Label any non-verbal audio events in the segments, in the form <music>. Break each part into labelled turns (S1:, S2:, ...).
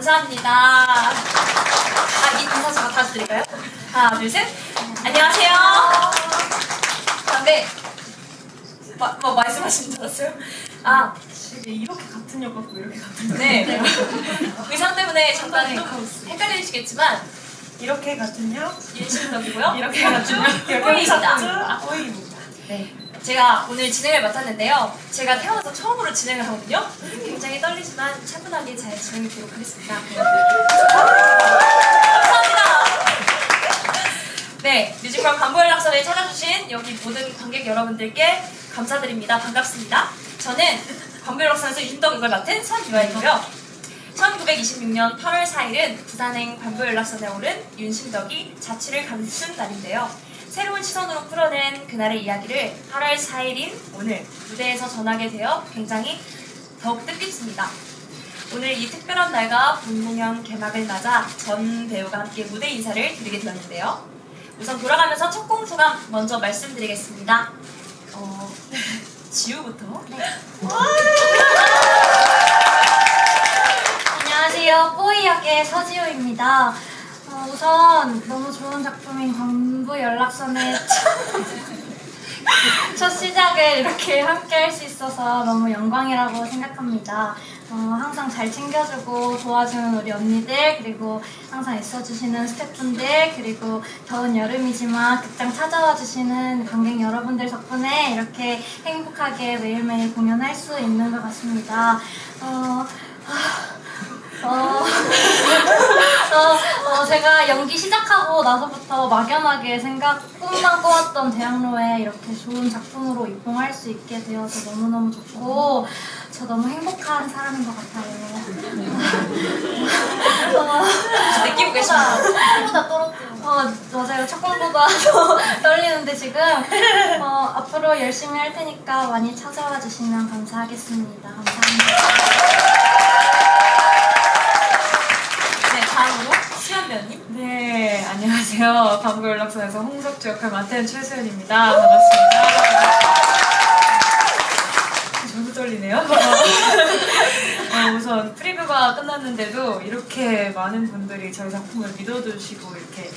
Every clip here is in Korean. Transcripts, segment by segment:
S1: 감사합니다. 아, 이 인사 제가 다시 드릴까요? 하나, 둘, 셋. 안녕하세요. 아, 네. 마, 뭐 말씀하신 줄 알았어요? 아,
S2: 이게 이렇게 같은 역 같고 이렇게 같은
S1: 네. 의상 때문에 잠깐 헷갈리시겠지만
S2: 이렇게 같은 역
S1: 윤신덕이고요.
S2: 이렇게 같은 역 이렇게
S1: 호이입니다.
S2: 호이입니다.
S1: 네. 제가 오늘 진행을 맡았는데요. 제가 태어나서 처음으로 진행을 하거든요. 굉장히 떨리지만 차분하게 잘 진행해보도록 하겠습니다. 감사합니다. 네, 뮤지컬 관보연락선에 찾아주신 여기 모든 관객 여러분들께 감사드립니다. 반갑습니다. 저는 관보연락선에서 윤덕 이걸 맡은 선유아이고요. 1926년 8월 4일은 부산행 관보연락선에 오른 윤신덕이 자취를 감춘 날인데요. 새로운 시선으로 풀어낸 그날의 이야기를 8월 4일인 오늘 무대에서 전하게 되어 굉장히 더욱 뜻깊습니다. 오늘 이 특별한 날과 본 공연 개막을 맞아 전 배우가 함께 무대 인사를 드리게 되었는데요. 우선 돌아가면서 첫 공소감 먼저 말씀드리겠습니다. 어, <laughs> 지우부터.
S3: 안녕하세요. 뽀이 역의 서지호입니다. 어, 우선 너무 좋은 작품인 광 부 연락선의 첫 <laughs> 시작을 이렇게 함께 할 수 있어서 너무 영광이라고 생각합니다. 어, 항상 잘 챙겨주고 도와주는 우리 언니들 그리고 항상 있어주시는 스태프분들 그리고 더운 여름이지만 극장 찾아와 주시는 관객 여러분들 덕분에 이렇게 행복하게 매일매일 공연할 수 있는 것 같습니다. 어, 어, <laughs> 어, 어, 제가 연기 시작하고 나서부터 막연하게 생각, 꿈만 꿔왔던 대학로에 이렇게 좋은 작품으로 입봉할 수 있게 되어서 너무너무 좋고, 저 너무 행복한 사람인 것 같아요. 어,
S1: 느끼고 계십니다.
S3: 보다 떨었대요. 어, 맞아요. 첫 공보다 <laughs> 더 떨리는데 지금, 어, 앞으로 열심히 할 테니까 많이 찾아와 주시면 감사하겠습니다. 감사합니다.
S1: 네, 다음으로 수현 배우님.
S2: 네, 안녕하세요. 광고 연락선에서 홍석주 역할 맡은 최수연입니다. 반갑습니다. 저도 떨리네요. <laughs> 어, 우선 프리뷰가 끝났는데도 이렇게 많은 분들이 저희 작품을 믿어주시고 이렇게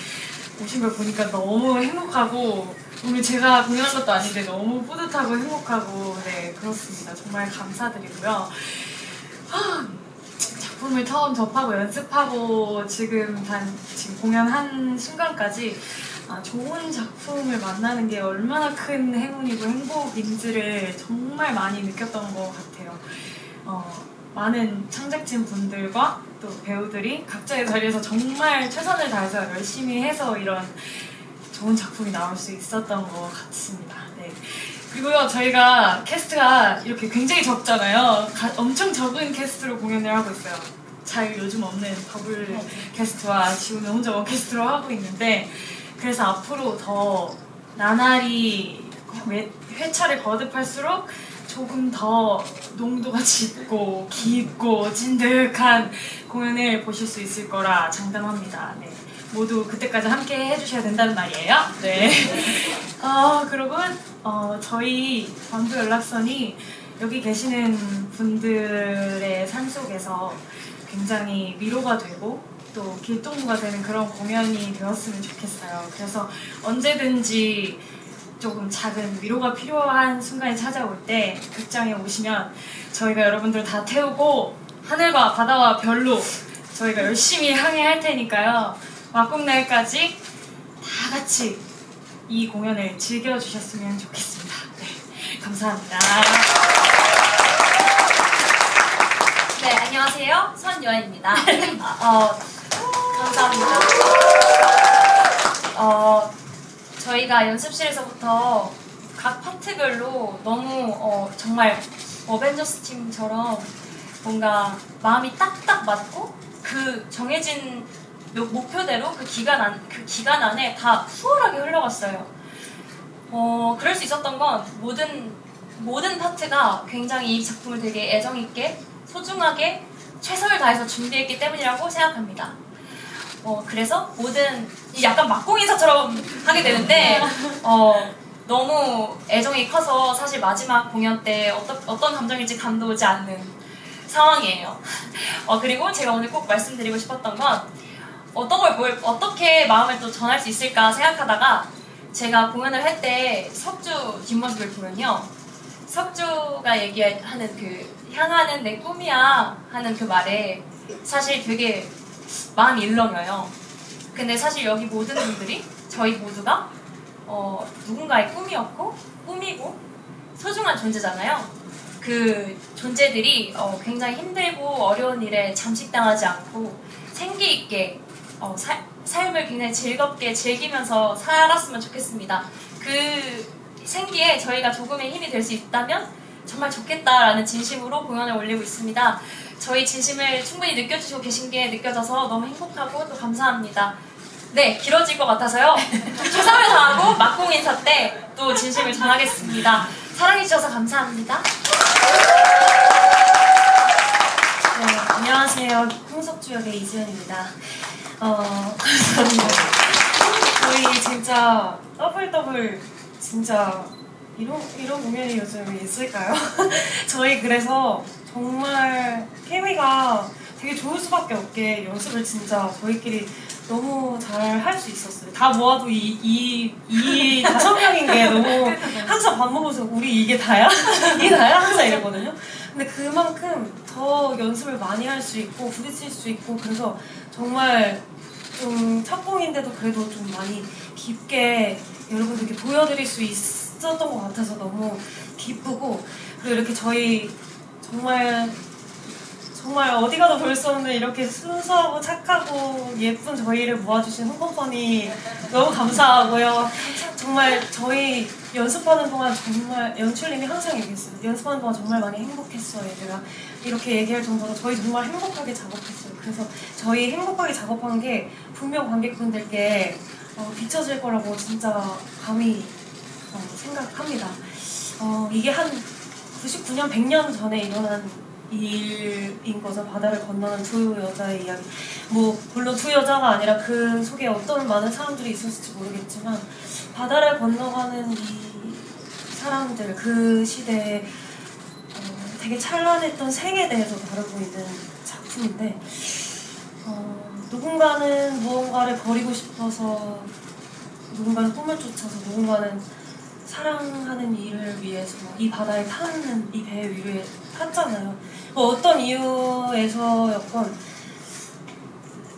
S2: 오신 걸 보니까 너무 행복하고 오늘 제가 공연한 것도 아닌데 너무 뿌듯하고 행복하고 네 그렇습니다. 정말 감사드리고요. 아, 작품을 처음 접하고 연습하고 지금 단 지금 공연한 순간까지 아, 좋은 작품을 만나는 게 얼마나 큰 행운이고 행복인지를 정말 많이 느꼈던 것 같아요. 어, 많은 창작진 분들과 또 배우들이 각자의 자리에서 정말 최선을 다해서 열심히 해서 이런 좋은 작품이 나올 수 있었던 것 같습니다. 네. 그리고요, 저희가 캐스트가 이렇게 굉장히 적잖아요. 가- 엄청 적은 캐스트로 공연을 하고 있어요. 잘 요즘 없는 버블 캐스트와 지우는 혼자 원 캐스트로 하고 있는데, 그래서 앞으로 더 나날이 매- 회차를 거듭할수록 조금 더 농도가 짙고 깊고 진득한 공연을 보실 수 있을 거라 장담합니다. 네. 모두 그때까지 함께 해주셔야 된다는 말이에요. 네. <laughs> 어, 그리고 어, 저희 광주 연락선이 여기 계시는 분들의 삶 속에서 굉장히 위로가 되고 또 길동무가 되는 그런 공연이 되었으면 좋겠어요. 그래서 언제든지 조금 작은 위로가 필요한 순간이 찾아올 때 극장에 오시면 저희가 여러분들 다 태우고 하늘과 바다와 별로 저희가 열심히 항해할 테니까요. 막국날까지 다 같이 이 공연을 즐겨주셨으면 좋겠습니다. 네, 감사합니다.
S1: 네, 안녕하세요. 선유아입니다. 아, 어, 감사합니다. 어, 저희가 연습실에서부터 각 파트별로 너무 어, 정말 어벤져스 팀처럼 뭔가 마음이 딱딱 맞고 그 정해진 목- 목표대로 그 기간 안, 그 기간 안에 다 수월하게 흘러갔어요. 어, 그럴 수 있었던 건 모든 모든 파트가 굉장히 이 작품을 되게 애정 있게 소중하게 최선을 다해서 준비했기 때문이라고 생각합니다. 어, 그래서 모든 이 약간 막공 인사처럼 <laughs> 하게 되는데 어, 너무 애정이 커서 사실 마지막 공연 때 어떤 어떤 감정일지 감도 오지 않는 상황이에요. 어, 그리고 제가 오늘 꼭 말씀드리고 싶었던 건 어떤 걸 뭘, 어떻게 마음을 또 전할 수 있을까 생각하다가 제가 공연을 할 때 석주 뒷모습을 보면요. 석주가 얘기하는 그 향하는 내 꿈이야 하는 그 말에 사실 되게 마음이 일렁여요. 근데 사실 여기 모든 분들이 저희 모두가 어, 누군가의 꿈이었고 꿈이고 소중한 존재잖아요. 그 존재들이 어, 굉장히 힘들고 어려운 일에 잠식당하지 않고 생기 있게 어, 사- 삶을 굉장히 즐겁게 즐기면서 살았으면 좋겠습니다. 그 생기에 저희가 조금의 힘이 될 수 있다면 정말 좋겠다라는 진심으로 공연을 올리고 있습니다. 저희 진심을 충분히 느껴주시고 계신 게 느껴져서 너무 행복하고 또 감사합니다. 네, 길어질 것 같아서요. <laughs> 최선을 다하고 막공 인사 때 또 진심을 전하겠습니다. 사랑해주셔서 감사합니다.
S4: 네, 안녕하세요. 홍석주 역의 이지연입니다. 어, 감사합니다. 저희 진짜 더블 더블 진짜 이런 이런 공연이 요즘 있을까요? <laughs> 저희 그래서 정말 케미가 되게 좋을 수밖에 없게 연습을 진짜 저희끼리 너무 잘 할 수 있었어요. 다 모아도 이, 이, 이 다섯 명인 게 너무 항상 밥 먹으면서 우리 이게 다야? <laughs> 이게 다야? 항상 이랬거든요. 근데 그만큼 더 연습을 많이 할 수 있고 부딪힐 수 있고 그래서 정말 좀 첫공인데도 그래도 좀 많이 깊게 여러분들께 보여드릴 수 있었던 것 같아서 너무 기쁘고 그리고 이렇게 저희 정말 정말 어디 가도 볼 수 없는 이렇게 순수하고 착하고 예쁜 저희를 모아주신 홍콩펀이 너무 감사하고요. 정말 저희 연습하는 동안 정말 연출님이 항상 얘기했어요. 연습하는 동안 정말 많이 행복했어요. 얘들아 이렇게 얘기할 정도로 저희 정말 행복하게 작업했어요. 그래서 저희 행복하게 작업한 게 분명 관객분들께 어, 비춰질 거라고 진짜 감히 어, 생각합니다. 어, 이게 한 99년, 100년 전에 일어난 일인 거죠. 바다를 건너는 두 여자의 이야기. 뭐 물론 두 여자가 아니라 그 속에 어떤 많은 사람들이 있었을지 모르겠지만 바다를 건너가는 이 사람들 그 시대에 어, 되게 찬란했던 생에 대해서 다루고 있는 작품 인데 어, 누군가는 무언가를 버리고 싶어서 누군가는 꿈을 쫓아서 누군가는 사랑하는 일을 위해서 이 바다에 타는 이 배 위에 탔잖아요. 뭐 어떤 이유에서였건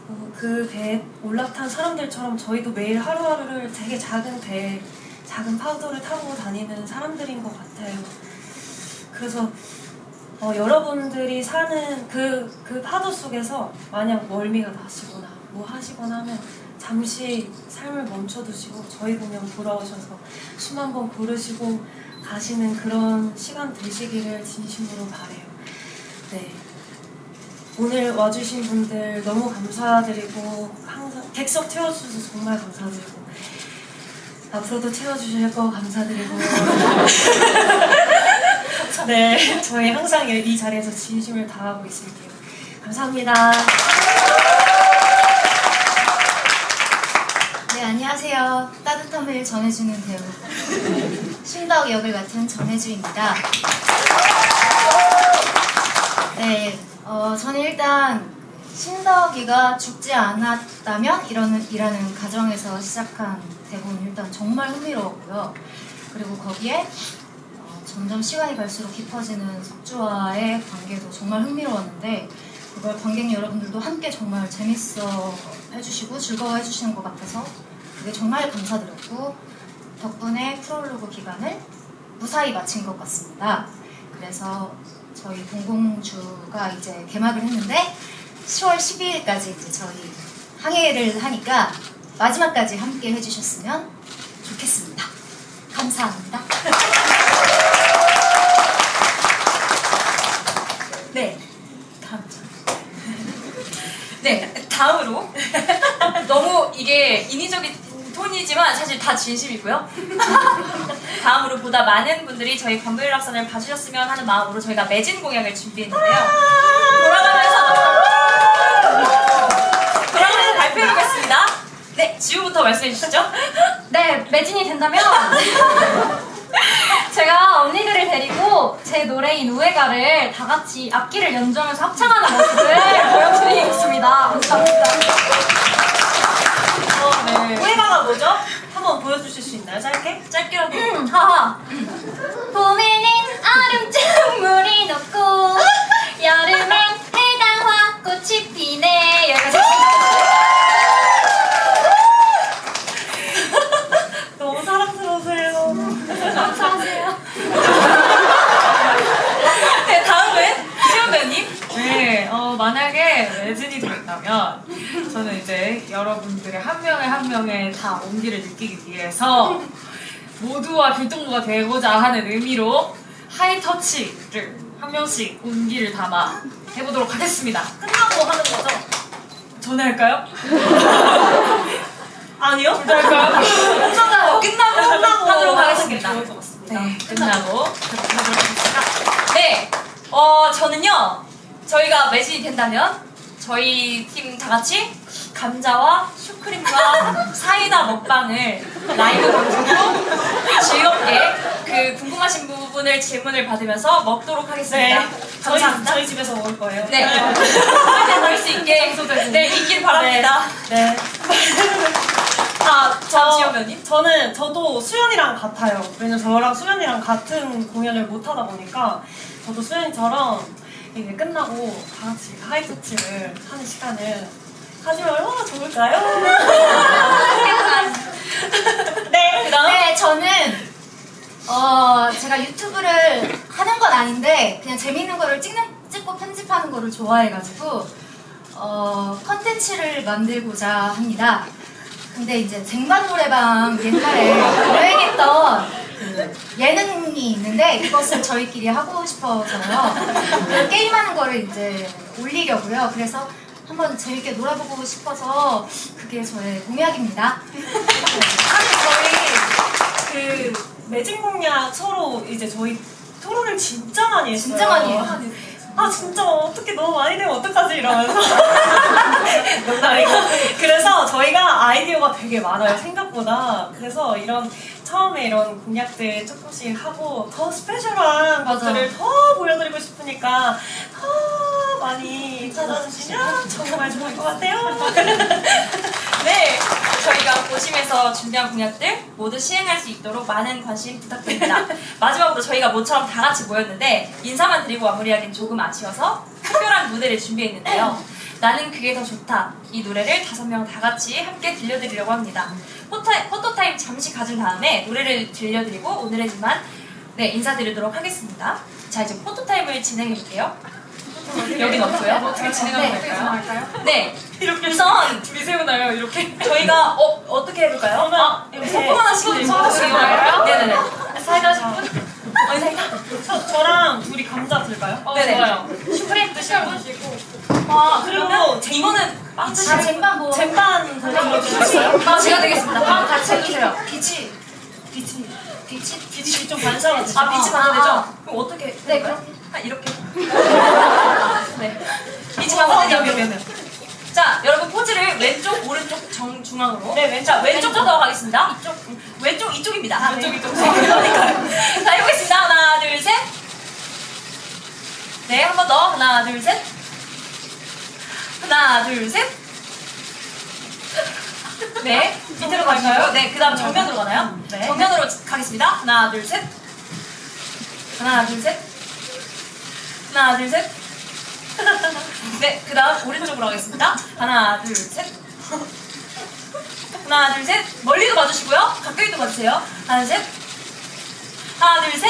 S4: 어, 그 배에 올라탄 사람들처럼 저희도 매일 하루하루를 되게 작은 배, 작은 파도를 타고 다니는 사람들인 것 같아요. 그래서 어, 여러분들이 사는 그, 그 파도 속에서 만약 멀미가 나시거나 뭐 하시거나 하면 잠시 삶을 멈춰두시고 저희 공연 돌아오셔서 숨 한 번 고르시고 가시는 그런 시간 되시기를 진심으로 바래요. 네. 오늘 와주신 분들 너무 감사드리고 항상 객석 채워주셔서 정말 감사드리고 앞으로도 채워주실 거 감사드리고 <laughs> <laughs> 네 저희 항상 이 자리에서 진심을 다하고 있을게요. 감사합니다.
S5: 네, 안녕하세요. 따뜻함을 전해주는 배우 신덕 역을 맡은 전혜주입니다. 네, 어, 저는 일단 신덕이가 죽지 않았다면 이라는, 이라는 가정에서 시작한 대본 일단 정말 흥미로웠고요. 그리고 거기에 어, 점점 시간이 갈수록 깊어지는 석주와의 관계도 정말 흥미로웠는데 그걸 관객 여러분들도 함께 정말 재밌어 해주시고 즐거워 해주시는 것 같아서 그게 정말 감사드렸고 덕분에 프롤로그 기간을 무사히 마친 것 같습니다. 그래서 저희 공공주가 이제 개막을 했는데 10월 12일까지 이제 저희 항해를 하니까 마지막까지 함께 해주셨으면 좋겠습니다. 감사합니다.
S1: 네. 다음 네, 다음으로 <laughs> 너무 이게 인위적인 톤이지만 사실 다 진심이고요. <laughs> 다음으로 보다 많은 분들이 저희 관불락산을 봐주셨으면 하는 마음으로 저희가 매진 공연을 준비했는데요. 돌아가면서 돌아가면서 발표해보겠습니다. 네, 지우부터 말씀해 주시죠.
S3: 네, 매진이 된다면 <laughs> 제가 언니들을 데리고 제 노래인 우에가를 다 같이 악기를 연주하면서 합창하는 모습을 보여드리겠습니다. 감사합니다.
S2: 네.
S4: 우에가가 뭐죠? 한번 보여주실 수 있나요? 짧게?
S1: 짧게라도
S3: 음, 하하. 봄에는 얼음장 물이 녹고 여름엔 해당화 꽃이 피네
S2: 레진이 된다면 저는 이제 여러분들의 한 명의 한 명의 다 온기를 느끼기 위해서 모두와 길동무가 되고자 하는 의미로 하이터치를 한 명씩 온기를 담아 해보도록 하겠습니다.
S4: 끝나고 하는 거죠?
S2: 전화할까요?
S4: 아니요?
S2: 전화할까요?
S1: 끝나고 끝나고
S4: 끝나고
S1: 하도록 하겠습니다.
S4: 게 좋을 것 같습니다.
S2: 네, 끝나고 하도록 하겠습니다.
S1: 네, 어 저는요 저희가 매진이 된다면 저희 팀 다 같이 감자와 슈크림과 <laughs> 사이다 먹방을 라이브 방송으로 즐겁게 그 궁금하신 부분을 질문을 받으면서 먹도록 하겠습니다.
S4: 네. 저희,
S1: 감사합니다.
S4: 저희 집에서 먹을 거예요.
S1: 네, 먹을 수 있게 네 있길 바랍니다.
S4: 네. <laughs>
S1: 아,
S4: 저,
S1: 면님.
S4: 저는 저도 수연이랑 같아요. 왜냐면 저랑 수연이랑 같은 공연을 못 하다 보니까 저도 수연이처럼 이게 끝나고 다 같이 하이터치를 하는 시간을 가지면 얼마나 좋을까요? <laughs> 네, 그다음
S5: 네, 저는 어 제가 유튜브를 하는 건 아닌데 그냥 재밌는 거를 찍는 찍고 편집하는 거를 좋아해가지고 어 컨텐츠를 만들고자 합니다. 근데 이제 쟁반 노래방 옛날에 <laughs> 유행했던 그 예능 이 있는데 이것을 저희끼리 하고 싶어서요. 그 게임하는 거를 이제 올리려고요. 그래서 한번 재밌게 놀아보고 싶어서 그게 저의 공약입니다.
S4: 저희 그 매진 공약 서로 이제 저희 토론을 진짜 많이 했어요.
S5: 진짜 많이 해요.
S4: 아 진짜 어떻게 너무 많이 되면 어떡하지 이러면서 농담이고 <laughs> <laughs> 그래서 저희가 아이디어가 되게 많아요 생각보다 그래서 이런 처음에 이런 공약들 조금씩 하고 더 스페셜한
S5: 맞아.
S4: 것들을 더 보여드리고 싶으니까 더 많이 찾아주시면 정말 좋을 것 같아요 <laughs>
S1: 네, 저희가 보심에서 준비한 공약들 모두 시행할 수 있도록 많은 관심 부탁드립니다. <laughs> 마지막으로 저희가 모처럼 다 같이 모였는데 인사만 드리고 마무리하기엔 조금 아쉬워서 특별한 무대를 준비했는데요. 나는 그게 더 좋다. 이 노래를 다섯 명 다 같이 함께 들려드리려고 합니다. 포타, 포토타임 잠시 가진 다음에 노래를 들려드리고 오늘의 지만 네, 인사드리도록 하겠습니다. 자, 이제 포토타임을 진행해볼게요. 여긴 없고요.
S2: 어떻게 진행하면 될까요?
S1: 네, 우선
S2: 둘이 세우나요? 이렇게?
S1: 저희가 어, 어떻게 해볼까요? 아,
S4: 이렇게
S1: 소품 하나씩 들고
S2: 하나씩
S1: 가요?
S2: 들어요?
S1: 네네네.
S2: 사이다 10분?
S1: 어디 사이다?
S4: 저, 저랑 둘이 감자 들까요?
S2: 어,
S1: 네네.
S2: 좋아요.
S1: 슈크림 드시고
S4: 아
S1: 그리고 이거는 빵
S5: 아. 쟁반 뭐
S4: 쟁반?
S1: 아, 제가 되겠습니다. 빵 같이 해주세요.
S5: 빛이 빛이 빛이
S4: 빛이 좀 반사가
S1: 아, 빛이
S5: 아,
S1: 반사되죠?
S5: 아.
S1: 그럼 어떻게?
S5: 네,
S1: 해볼까요? 아, 이렇게. <laughs> 네. 빛이 반사되죠? 자, 여러분 포즈를 왼쪽, 오른쪽, 정, 중앙으로.
S4: 네, 왼쪽.
S1: 자, 왼쪽부터 가겠습니다. 이쪽, 왼쪽, 이쪽입니다.
S5: 아,
S1: 왼쪽,
S5: 네.
S1: 이쪽. 그러니까요. 자, 해보겠습니다. 하나, 둘, 셋. 네, 한 번 더. 하나, 둘, 셋. 하나, 둘, 셋. 네, 밑으로 갈까요? 네, 그 다음 정면으로 가나요?
S4: 네.
S1: 정면으로 가겠습니다. 하나, 둘, 셋. 하나, 둘, 셋. 하나, 둘, 셋. <laughs> 네, 그 다음 오른쪽으로 가겠습니다. 하나, 둘, 셋. 하나, 둘, 셋. 멀리도 봐주시고요. 가까이도 봐주세요. 하나, 둘, 셋. 하나, 둘, 셋.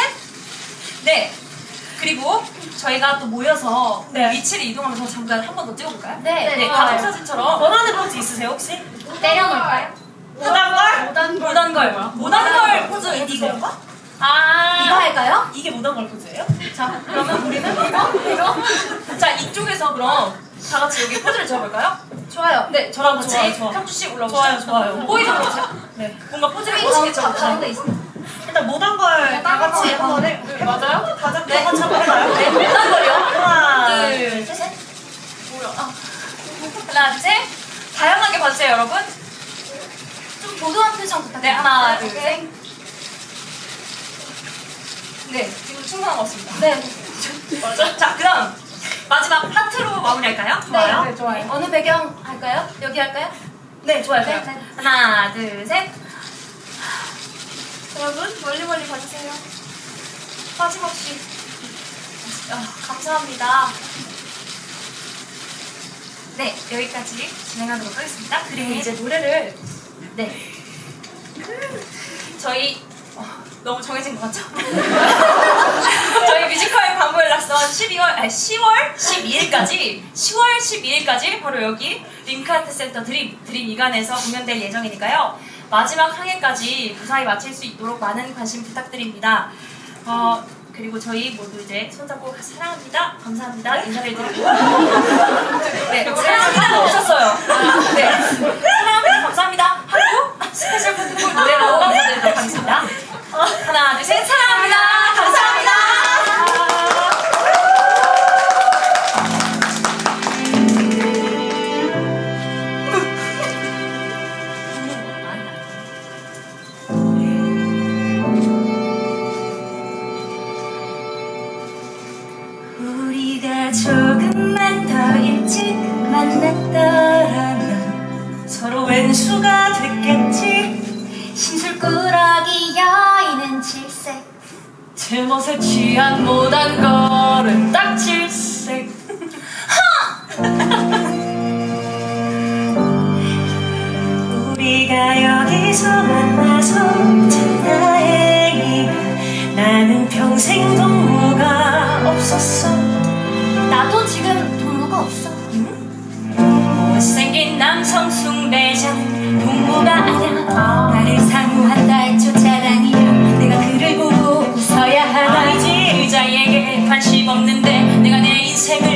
S1: 네. 그리고 저희가 또 모여서
S4: 네.
S1: 위치를 이동하면서 잠깐 한 번 더 찍어볼까요?
S3: 네,
S1: 네, 가족 사진처럼.
S4: 원하는 포즈 있으세요 혹시?
S3: 때려놓을까요?
S4: 무단걸?
S1: 모단걸. 모단걸 포즈 이건가? 아.
S5: 이거 할까요?
S4: 이게 무단걸 포즈예요?
S1: 자, 그러면 우리는 이거? 이거? <laughs> 자, 이쪽에서 그럼 다 같이 여기 포즈를 지어볼까요?
S5: 좋아요.
S1: 네, 저랑 같이
S4: 좋아요, 좋아.
S1: 형주 씨 올라오시죠.
S4: 좋아요, 좋아요.
S1: 보이도 보세요.
S4: 네.
S1: 뭔가 포즈를 보시겠죠?
S5: 다른 데 있어.
S4: 일단 무단걸 다 같이 한번 해.
S2: 맞아요?
S4: 다 같이
S1: 네.
S4: 한번 쳐볼까요?
S1: 네, 모단걸이요.
S4: 하나,
S1: 둘, 셋. 뭐야? 아. 하나, 둘, 셋. 다양하게 봐주세요, 여러분.
S5: 좀 도도한 표정
S1: 네,
S5: 부탁드립니다.
S1: 하나, 둘, 셋. 네, 지금 충분한 것 같습니다.
S3: 네.
S1: 맞아. 자, 그다음 마지막 하트로 마무리할까요? 좋아요.
S3: 네, 좋아요.
S5: 어느 배경 할까요? 여기 할까요?
S1: 네, 좋아요. 좋아요.
S3: 네, 네.
S1: 하나, 둘, 셋. 여러분 멀리 멀리 봐주세요. 빠짐없이. 아, 감사합니다. 네, 여기까지 진행하도록 하겠습니다. 그리고 이제 노래를 네. 저희 어, 너무 정해진 것 같죠? <laughs> 저희 뮤지컬 광고를 낙선 12월 아니 10월 12일까지 10월 12일까지 바로 여기 링크아트 센터 드림 드림 이관에서 공연될 예정이니까요. 마지막 항해까지 무사히 마칠 수 있도록 많은 관심 부탁드립니다. 어, 그리고 저희 모두 이제 손잡고 사랑합니다. 감사합니다. 인사를 드리고 네, 사랑합니다 없었어요. 제 멋에 취한 못한 걸음 딱 질색.
S4: 우리가 여기서 만나서
S3: 다행이야 나는 평생 동무가
S2: 없었어. 나도 지금 동무가 없어. 응?
S4: 못생긴 남성 숭배자 동무가 아니야. 없는데 내가 내
S3: 인생을